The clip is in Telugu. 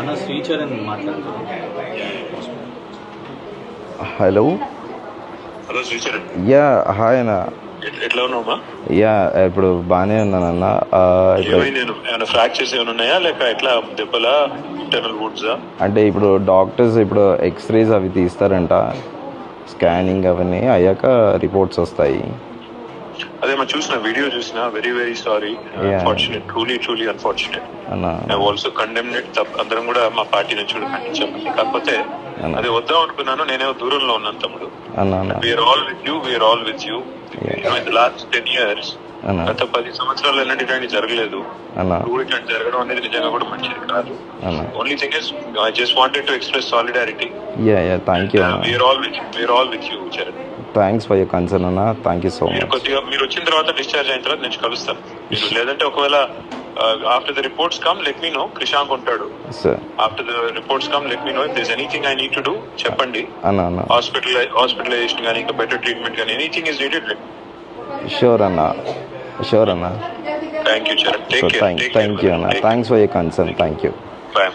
అన్న శ్రీచరణ్ మాట్లాడుతున్నాను hello hello Sricharan. Ya hi అన్న. ఎట్- ఎట్లా ఉన్నావమ్మా యా ఇప్పుడు బాగానే ఉన్నానన్న ఆ, ఇప్పుడు ఏమైంది నేను ఏమైనా ఫ్రాక్చర్స్ ఏమైనా ఉన్నాయా? లేక ఎట్లా దెబ్బలా ఇంటర్నల్ వుడ్సా అంటే ఇప్పుడు డాక్టర్స్ ఇప్పుడు ఎక్స్రేస్ అవి తీస్తారంట. స్కానింగ్ అవన్నీ అయ్యాక రిపోర్ట్స్ వస్తాయి. అదే మా చూసిన వీడియో చూసిన very very sorry. Unfortunate truly truly unfortunate also condemned అందరం కూడా మా పార్టీ నుంచి కూడా ఖండించామండి కాకపోతే. అది వద్దాం అనుకున్నాను. నేనే దూరంలో ఉన్నాను తమ్ముడు. We are all with you we are all with you last ten years గత పది సంవత్సరాలు ఎన్నటి ఇట్లాంటి జరగలేదు. ఇట్లాంటి జరగడం అనేది నిజంగా కూడా మంచిది కాదు. Only thing is I just wanted to express solidarity we are all with we are all with you Charan thanks for your concern అన్న థ్యాంక్ యూ సో మచ్ కొద్దిగా మీరు వచ్చిన తర్వాత డిశ్చార్జ్ అయిన తర్వాత నేను కలుస్తాను. మీరు లేదంటే ఒకవేళ after the reports come let me know Krishank ఉంటాడు. Sir after the reports come let me know if this anything I need to do చెప్పండి. అన్న అన్న హాస్పిటల్ హాస్పిటలైజేషన్ కానీ ఇంకా బెటర్ ట్రీట్మెంట్ కానీ ఎనీథింగ్ ఇస్ నీడెడ్ షూర్ అన్న షూర్ అన్న thank you Charan thank you అన్న thanks for your concern thank you bye